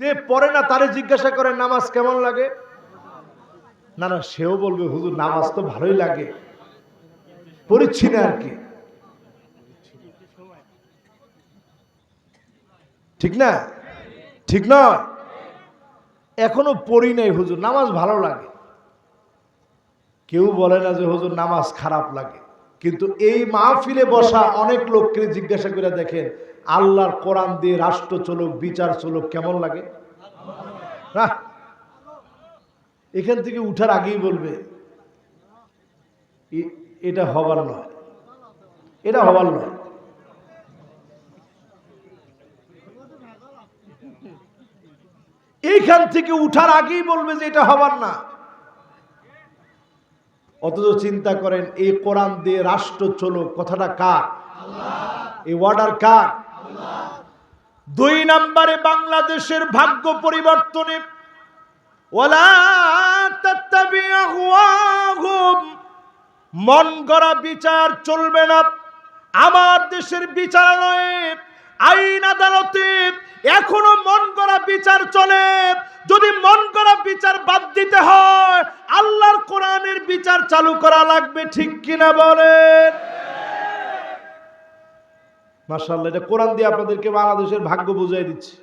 যে পড়ে না তারে জিজ্ঞাসা করে, নামাজ কেমন লাগে? না না, সেও বলবে, হুজুর, নামাজ তো ভালোই লাগে। পড়িচ্ছি না আর কি। ঠিক না? ঠিক নয়? এখনও পড়ি নাই, হুজুর, নামাজ ভালো লাগে। কেউ বলে না যে, হুজুর, নামাজ খারাপ লাগে। কিন্তু এই মাহফিলে বসা অনেক লোককে জিজ্ঞাসা করে দেখেন, আল্লাহর কোরআন দিয়ে রাষ্ট্র চলুক, বিচার চলুক, কেমন লাগে? না এখান থেকে উঠার আগেই বলবে এটা হবার নয়, এটা হবার নয়। এইখান থেকে উঠার আগেই বলবে যে এটা হবার না। অথচ চিন্তা করেন, এই কোরআন দিয়ে রাষ্ট্র চলো কথাটা কার? এই ওয়ার্ডার কার? দুই নম্বরে বাংলাদেশের ভাগ্য পরিবর্তনে মন গড়া বিচার চলবে না। আমার দেশের বিচারালয়ে, আইন আদালতে এখনও মন গড়া বিচার চলে। যদি মন গড়া বিচার বাদ দিতে হয় বিচার চালু করা লাগবে, ঠিক কিনা বলেন? মার্শাল্লাহ এটা কোরআন দিয়ে আপনাদেরকে বাংলাদেশের ভাগ্য বুঝাই দিচ্ছি।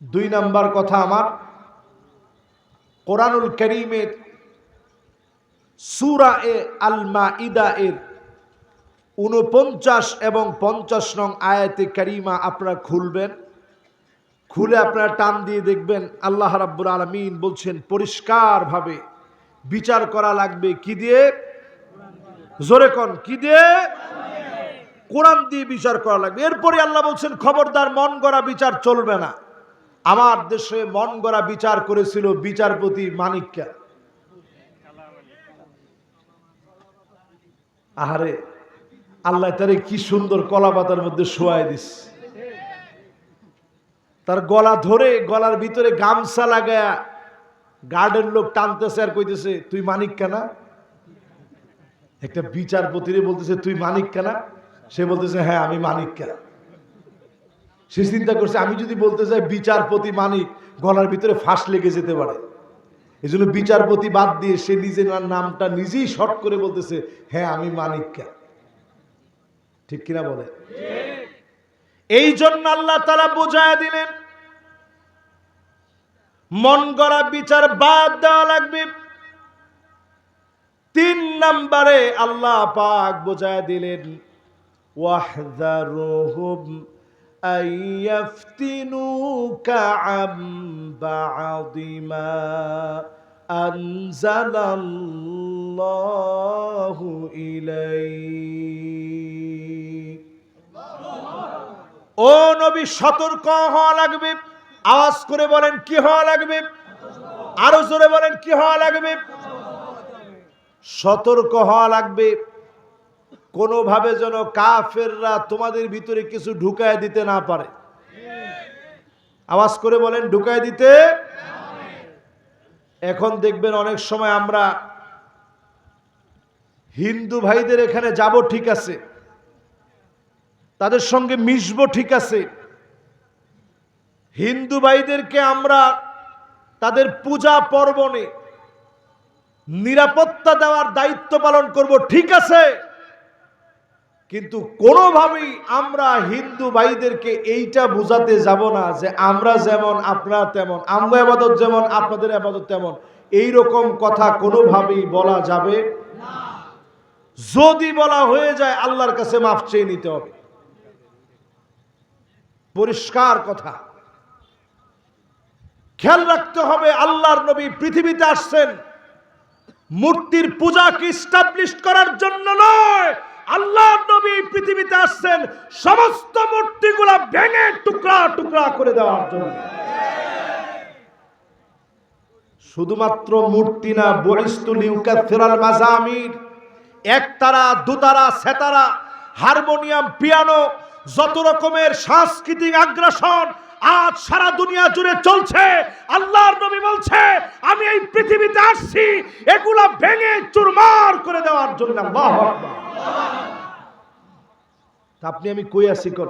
দুই নাম্বার কথা আমার, কোরআনুল করিমের সুরা এ আলমা ইদা এর উনপঞ্চাশ এবং পঞ্চাশ নং আয়াতে কারিমা আপনারা খুলবেন। খুলে আপনারা টান দিয়ে দেখবেন আল্লাহ রাব্বুল আলমিন বলছেন, পরিষ্কারভাবে বিচার করা লাগবে কি দিয়ে? জোরে কন, কি দিয়ে? কোরআন দিয়ে বিচার করা লাগবে। এরপরে আল্লাহ বলছেন, খবরদার, মন গড়া বিচার চলবে না। আমার দেশে মন গড়া বিচার করেছিল বিচারপতি মানিককা আহারে, আল্লাহ তারে কি সুন্দর কলা পাতার মধ্যে শোয়াই দিস। তার গলা ধরে গলার ভিতরে গামছা লাগায়া গার্ডেন লোক টানতেছে আর কইতেছে তুই মানিক কেনা? একটা বিচারপতিরে বলতেছে তুই মানিক কেনা? সে বলতেছে হ্যাঁ আমি মানিক কেনা। সে চিন্তা করছে আমি যদি বলতে চাই বিচারপতি মানিক গলার ভিতরে ফাঁস লেগে যেতে পারে। এই জন্য বিচারপতি বাদ দিয়ে সে নিজের নামটা নিজেই শর্ট করে বলতেছে হ্যাঁ আমি মানিককা ঠিক কিনা বলে এই জন্য আল্লাহ তারা বোঝায় দিলেন মন গড়া বিচার বাদ দেওয়া লাগবে। তিন নম্বরে আল্লাহ পাক বোঝায় দিলেন ওয়াহদারুহুম ও নবী, সতর্ক হওয়া লাগবে। আওয়াজ করে বলেন, কি হওয়া লাগবে? আরও জোরে বলেন, কি হওয়া লাগবে? সতর্ক হওয়া লাগবে। কোনোভাবে যেন কাফেররা তোমাদের ভিতরে কিছু ঢুকায় দিতে না পারে। আওয়াজ করে বলেন, ঢুকায় দিতে? এখন দেখবেন অনেক সময় আমরা হিন্দু ভাইদের এখানে যাব ঠিক আছে, তাদের সঙ্গে মিশবো ঠিক আছে হিন্দু ভাইদেরকে আমরা তাদের পূজা পর্বণে নিরাপত্তা দেওয়ার দায়িত্ব পালন করব, ঠিক আছে? কিন্তু কোনোভাবেই আমরা হিন্দু ভাইদেরকে এইটা বোঝাতে যাব না যে আমরা যেমন, আপনারা তেমন, আমরা আবাদত যেমন, আপনাদের আবাদত তেমন। এই রকম কথা কোনোভাবেই বলা যাবে যদি বলা হয়ে যায়, আল্লাহর কাছে মাফ চেয়ে নিতে হবে। পরিষ্কার কথা। খেয়াল রাখতে হবে, আল্লাহর নবী পৃথিবীতে আসছেন। মূর্তির পূজাকে স্টাবলিশ করার জন্য নয় আল্লাহ নবী পৃথিবীতে আসছেন সমস্ত মূর্তিগুলা ভেঙে টুকরা টুকরা করে দেওয়ার জন্য। শুধুমাত্র মূর্তি না বরিস্তুল ইউকাফিরাল মাজামির, একতারা, দুতারা, সেতারা, হারমোনিয়াম, পিয়ানো, যত রকমের সাংস্কৃতিক আগ্রাসন আজ সারা দুনিয়া জুড়ে চলছে। আল্লাহর নবী বলছে, আমি এই পৃথিবীতে আসছি, এগুলা ভেঙে চুরমার করে দেওয়ার জন্য আপনি আমি কই আছি কর?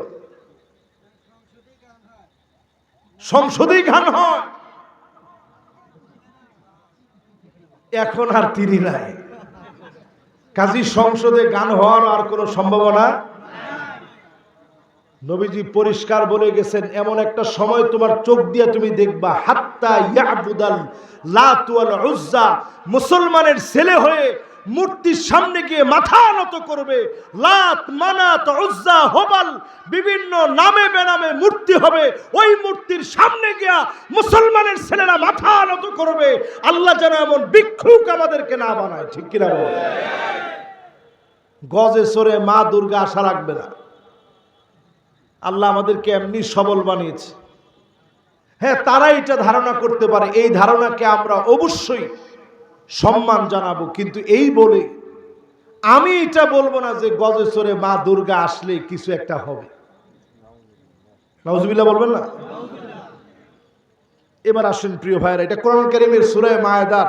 সংসদেই গান হয়। এখন আর তিনি নাই। কাজী সংসদে গান হওয়ার আর কোনো সম্ভাবনা? নবীজি পরিষ্কার বলে গেছেন, এমন একটা সময় তোমার চোখ দিয়ে তুমি দেখবা, হাত্তা ইয়াবুদাল লাত ওয়াল উজ্জা, মুসলমানের ছেলে হয়ে মূর্তির সামনে গিয়ে মাথা নত করবে। লাত মানাত উজ্জা হোবাল, বিভিন্ন নামে বেনামে মূর্তি হবে। ওই মূর্তির সামনে গিয়া মুসলমানের ছেলেরা মাথা নত করবে। আল্লাহ যেন এমন ভিক্ষুক আমাদেরকে না বানায়। ঠিক কিনা গজে সরে মা দুর্গা আশা রাখবে না। আল্লাহ আমাদেরকে এমনি সবল বানিয়েছে। হ্যাঁ তারা এটা ধারণা করতে পারে, এই ধারণাকে আমরা অবশ্যই সম্মান জানাব, কিন্তু এই বলে আমি এটা বলব না যে গজেশ্বরে মা দুর্গা আসলে কিছু একটা হবে। নজবিল্লা বলবেন না? এবার আসেন প্রিয় ভাইরা এটা কোরআন কারিমের সুরায় মায়েদার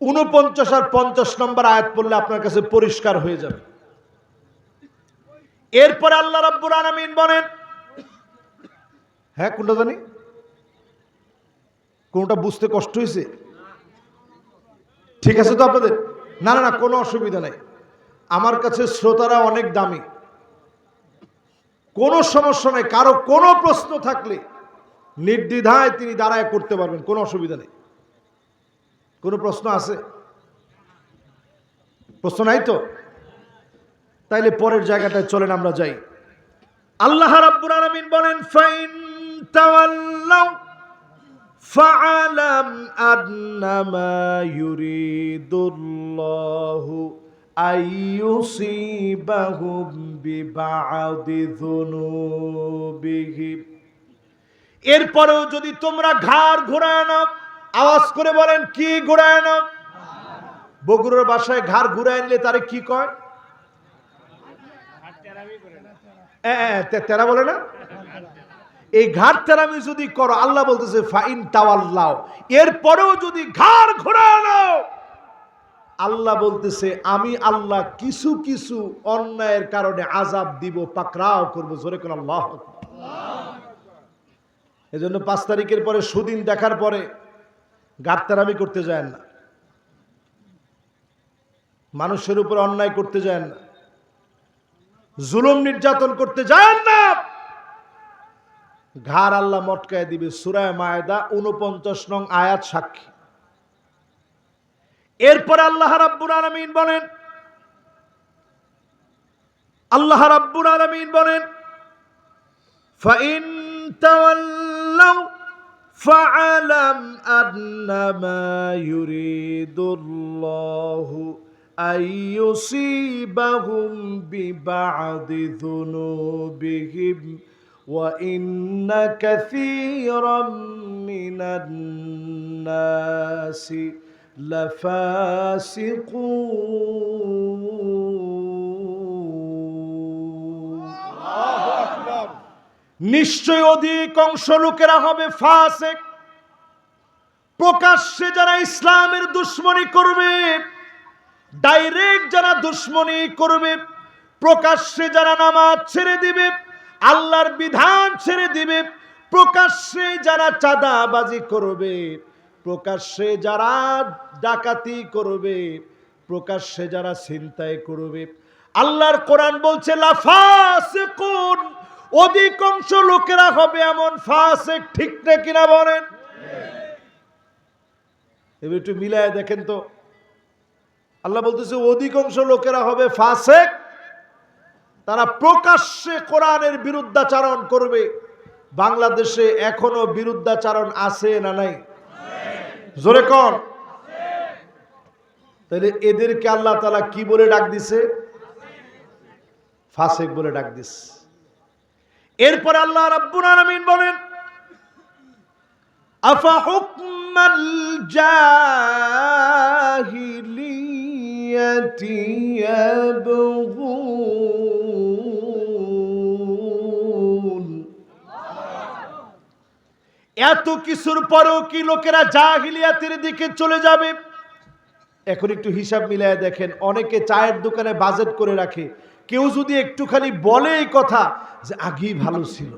উনপঞ্চাশ আর পঞ্চাশ নম্বর আয়াত পড়লে আপনার কাছে পরিষ্কার হয়ে যাবে। এরপর আল্লাহ রাব্বুল আলামিন বলেন হ্যাঁ কোনটা জানি? কোনটা বুঝতে কষ্ট হয়েছে? ঠিক আছে তো আপনাদের? না না না, কোনো অসুবিধা নেই। আমার কাছে শ্রোতারা অনেক দামি। কোনো সমস্যা নেই। কারও কোনো প্রশ্ন থাকলে নির্দ্বিধায় তিনি দাঁড়ায় করতে পারবেন, কোনো অসুবিধা নেই। কোনো প্রশ্ন আছে? প্রশ্ন নাই তো? তাইলে পরের জায়গাটায় চলেন, আমরা যাই। আল্লাহ রাব্বুল আলামিন বলেন, ফাইন তাওয়াল্লাউ, ফাআলাম আন্নামা ইউরিদুল্লাহু আইয়ুসিবাহুম বিবাদি যুনুবিহিম। এরপরেও যদি তোমরা ঘাড় ঘোরায় না আওয়াজ করে বলেন, কি ঘোরায় না বগুড়ার বাসায় ঘাড় ঘুরায় নিলে তারে কি কয় এ, এ, তে- তেরা বলে না? এই ঘাড় তেরামি যদি করো, আল্লাহ বলতেছে, ফাইন তাওয়াল্লাহ এরপরেও যদি ঘাড় ঘোরায় নাও, আল্লাহ বলতেছে, আমি আল্লাহ কিছু কিছু অন্যায়ের কারণে আজাব দিব পাকরাও করব, জোরে কোন আল্লাহ এজন্য পাঁচ তারিখের পরে, সুদিন দেখার পরে গাড়তারামি করতে যায় না। মানুষের উপর অন্যায় করতে যায় না। জুলুম নির্যাতন করতে যান না। ঘর আল্লাহ মটকায় দিবে সুরায় মায়দা উনপঞ্চাশ নং আয়াত সাক্ষী। এরপর আল্লাহ রাব্বুর আলমিন বলেন, আল্লাহ রাব্বুর আলমিন বলেন, ফাইন তাওয়াল্লাউ الله أن يصيبهم ببعض ذنوبهم وإن كثيرا من الناس لفاسقون নিশ্চয় অধিকাংশ লোকেরা হবে ফাসেক প্রকাশ্যে যারা ইসলামের দুশ্মনী করবে ডাইরেক্ট যারা দুশ্মনী করবে, প্রকাশ্যে যারা নামাজ ছেড়ে দিবে, আল্লাহর বিধান ছেড়ে দিবে, প্রকাশ্যে যারা চাঁদাবাজি করবে, প্রকাশ্যে যারা ডাকাতি করবে, প্রকাশ্যে যারা ছিনতাই করবে। আল্লাহর কোরআন বলছে লাফাসিকুন অধিকাংশ লোকেরা হবে এমন ফাসেক, ঠিক না কিনা বলেন? এবার একটু মিলায় দেখেন তো। আল্লাহ বলতেছে, অধিকাংশ লোকেরা হবে ফাসেক। তারা প্রকাশ্যে কোরআনের বিরুদ্ধাচারণ করবে। বাংলাদেশে এখনও বিরুদ্ধাচারণ আছে না নাই? জোরে কন। তাহলে এদেরকে আল্লাহ তালা কি বলে ডাক দিছে? ফাসেক বলে ডাক দিছে। এরপর আল্লাহ রাব্বুল আলামিন বলেন, আফা হুকমাল জাহিলিয়াতি এত কিছুর পরেও কি লোকেরা জাহিলিয়াতের দিকে চলে যাবে? এখন একটু হিসাব মিলায় দেখেন, অনেকে চায়ের দোকানে বাজেট করে রাখে। কেউ যদি একটুখানি বলে এই কথা যে আগেই ভালো ছিল।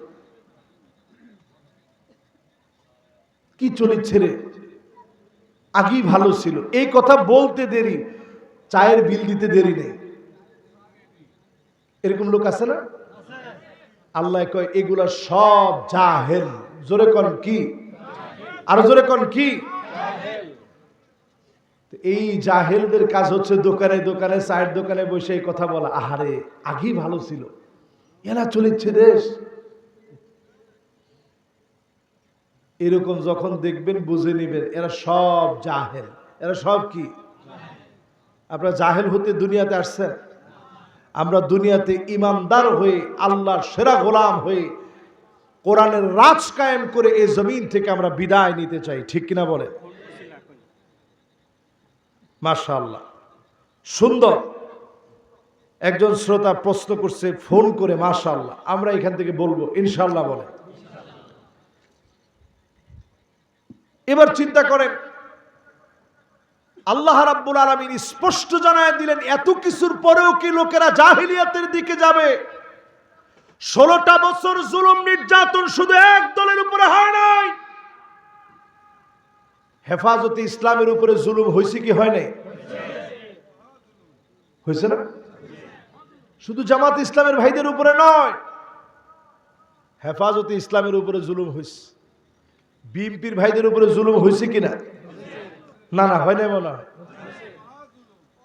কি চলিচ্ছে রে আগেই ভালো ছিল। এই কথা বলতে দেরি। চায়ের বিল দিতে দেরি নেই। এরকম লোক আছে না? আল্লাহ কয়, এগুলা সব জাহেল। জোরে কন কি? আর জোরে কন কি? এই জাহেলদের কাজ হচ্ছে দোকানে দোকানে, চায়ের দোকানে বসে এই কথা বলা। আহারে, আগেই ভালো ছিল। এরা চলেছে দেশ। এরকম যখন দেখবেন, বুঝে নেবেন, এরা সব জাহেল। এরা সব কি? আপনারা জাহেল হতে দুনিয়াতে আসছেন। আমরা দুনিয়াতে ইমানদার হয়ে, আল্লাহর সেরা গোলাম হয়ে, কোরআনের রাজ কায়েম করে এই জমিন থেকে আমরা বিদায় নিতে চাই। ঠিক কিনা বলে মাশাআল্লাহ। সুন্দর। একজন শ্রোতা প্রশ্ন করছে, ফোন করে, মাশাআল্লাহ। আমরা এখান থেকে বলব ইনশাল্লাহ বলে এবার চিন্তা করেন আল্লাহ রাব্বুল আলামিন স্পষ্ট জানায় দিলেন, এত কিছুর পরেও কি লোকেরা জাহিলিয়াতের দিকে যাবে? ষোলোটা বছর জুলুম নির্যাতন শুধু এক দলের উপরে হয় নাই। হেফাজতে ইসলামের উপরে জুলুম হয়েছে কি হয় নাই? হয়েছে না? শুধু জামাত ইসলামের ভাইদের উপরে নয়, হেফাজতে ইসলামের উপরে জুলুম হয়েছে। বিএনপির ভাইদের উপরে জুলুম হয়েছে কিনা? না না, হয় না মনে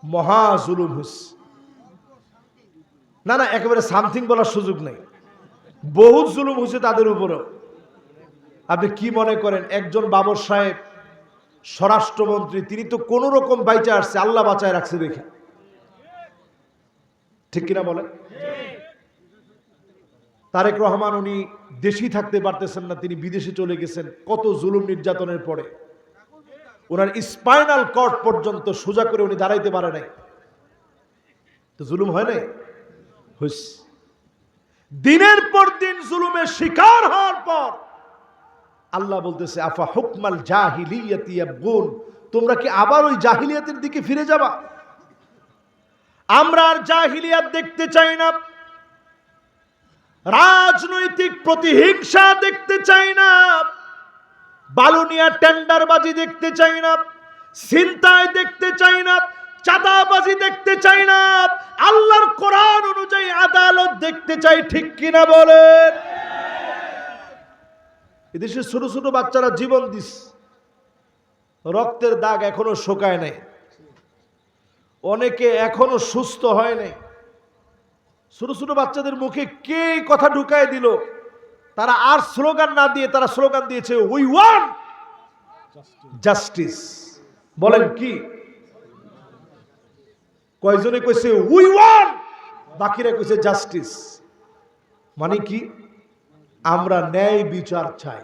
মহা জুলুম হয়েছে না না, একেবারে সামথিং বলার সুযোগ নেই। বহুত জুলুম হয়েছে তাদের উপরেও। আপনি কি মনে করেন, একজন বাবর সাহেব, স্বরাষ্ট্রমন্ত্রী, তিনি তো কোন রকম বাইচা আসছে, আল্লাহ বাঁচায় রাখছে দেখে। ঠিক কিনা বলেন? তারেক রহমান উনি দেশেই থাকতে পারতেছেন না, তিনি বিদেশে চলে গেছেন, কত জুলুম নির্যাতনের পরে। ওনার স্পাইনাল কর্ড পর্যন্ত সোজা করে উনি দাঁড়াইতে পারে নাই। তো জুলুম হয় নাই। দিনের পর দিন জুলুমের শিকার হওয়ার পর আল্লাহ বলতেছে, আফা হুকমাল জাহিলিয়াতি ইয়াবগুন? তোমরা কি আবার ওই জাহিলিয়াতের দিকে ফিরে যাবা? আমরা আর জাহিলিয়াত দেখতে চাই না। রাজনৈতিক প্রতিহিংসা দেখতে চাই না। বালুনিয়া টেন্ডারবাজি দেখতে চাই না চিন্তায় দেখতে চাই না, চাঁদাবাজি দেখতে চাই না, আল্লাহর কোরআন অনুযায়ী আদালত দেখতে চাই, ঠিক কিনা বলেন? এদেশে ছোট ছোট বাচ্চারা জীবন দিস, রক্তের দাগ এখনও শোকায় নাই, অনেকে এখনও সুস্থ হয় নাই। ছোট ছোট বাচ্চাদের মুখে কে কথা ঢুকায় দিল? তারা আর স্লোগান না দিয়ে তারা স্লোগান দিয়েছে উই ওয়ান জাস্টিস বলেন কি? কয়জনে কইছে উই ওয়ান বাকিরা কইছে জাস্টিস মানে কি? আমরা ন্যায় বিচার চাই।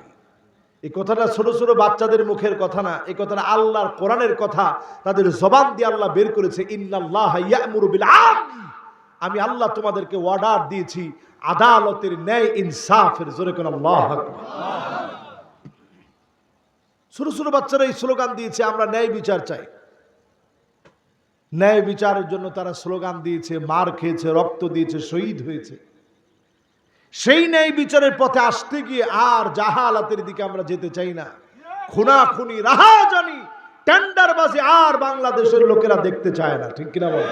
এই কথাটা ছোট ছোট বাচ্চাদের মুখের কথা না, এই কথাটা আল্লাহর কোরআনের কথা। তাদের জবান দিয়ে আল্লাহ বের করেছে, ইন্নাল্লাহ ইয়ামুরু বিল আদল আমি আল্লাহ তোমাদেরকে অর্ডার দিয়েছি, আদালতের ন্যায় ইনসাফের, জোরে কোন। ছোট ছোট বাচ্চারা এই স্লোগান দিয়েছে, আমরা ন্যায় বিচার চাই। ন্যায় বিচারের জন্য তারা স্লোগান দিয়েছে, মার খেয়েছে, রক্ত দিয়েছে, শহীদ হয়েছে। সেই ন্যায় বিচারের পথে আসতে গিয়ে আর জাহালাতের দিকে আমরা যেতে চাই না। খুনা খুনাখুনি, রাহাজানি, টেন্ডারবাজি আর বাংলাদেশের লোকেরা দেখতে চায় না, ঠিক কিনা বলে?